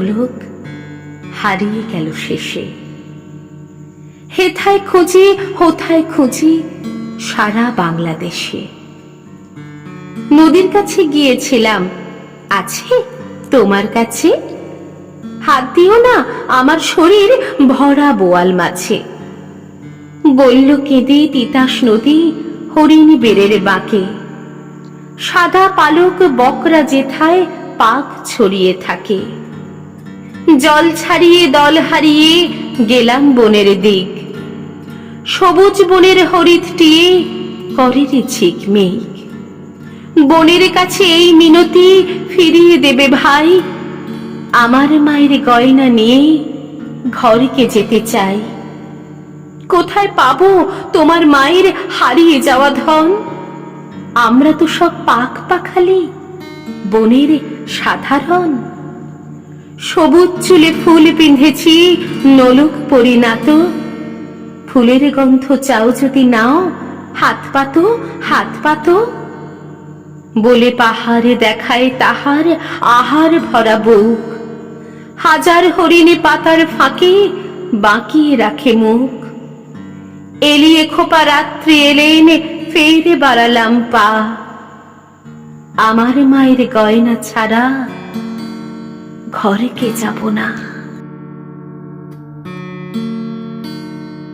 লোক হারিয়ে গেল শেষে। হেথায় খুঁজি, হোথায় খুঁজি সারা বাংলাদেশে। নদীর কাছে গিয়েছিলাম। আছে তোমার কাছে? হাত দিও না, আমার শরীর ভরা বোয়াল মাছে। বলল কেঁদে তিতাস নদী হরিণ বেড়ের বাঁকে। সাদা পালক বকরা যেথায় পাক ছড়িয়ে থাকে। জল ছাড়িয়ে দল হারিয়ে গেলাম বনের দিক। সবুজ বনের হরিদটিয়ে করে রে ঝিকমিক বনের কাছে এই মিনতি ফিরিয়ে দেবে ভাই। আমার মায়ের গয়না নিয়ে ঘরকে যেতে চাই। কোথায় পাবো তোমার মায়ের হারিয়ে যাওয়া ধন? আমরা তো সব পাক পাখালি, বনের সাধারণ। সবুজ চুলে ফুল পিঁধেছি নলক পরিণাত। ফুলের গন্ধ চাও যদি নাও, হাত পাতো হাত পাতো। বলে পাহাড়ে দেখায় তাহার আহার ভরা বুক। হাজার হরিণে পাতার ফাঁকে বাঁকিয়ে রাখে মুখ। এলিয়ে খোপা রাত্রি এলেন, ফেরে বাড়ালাম পা। আমার মায়ের গয়না ছাড়া ঘরে কে যাব না?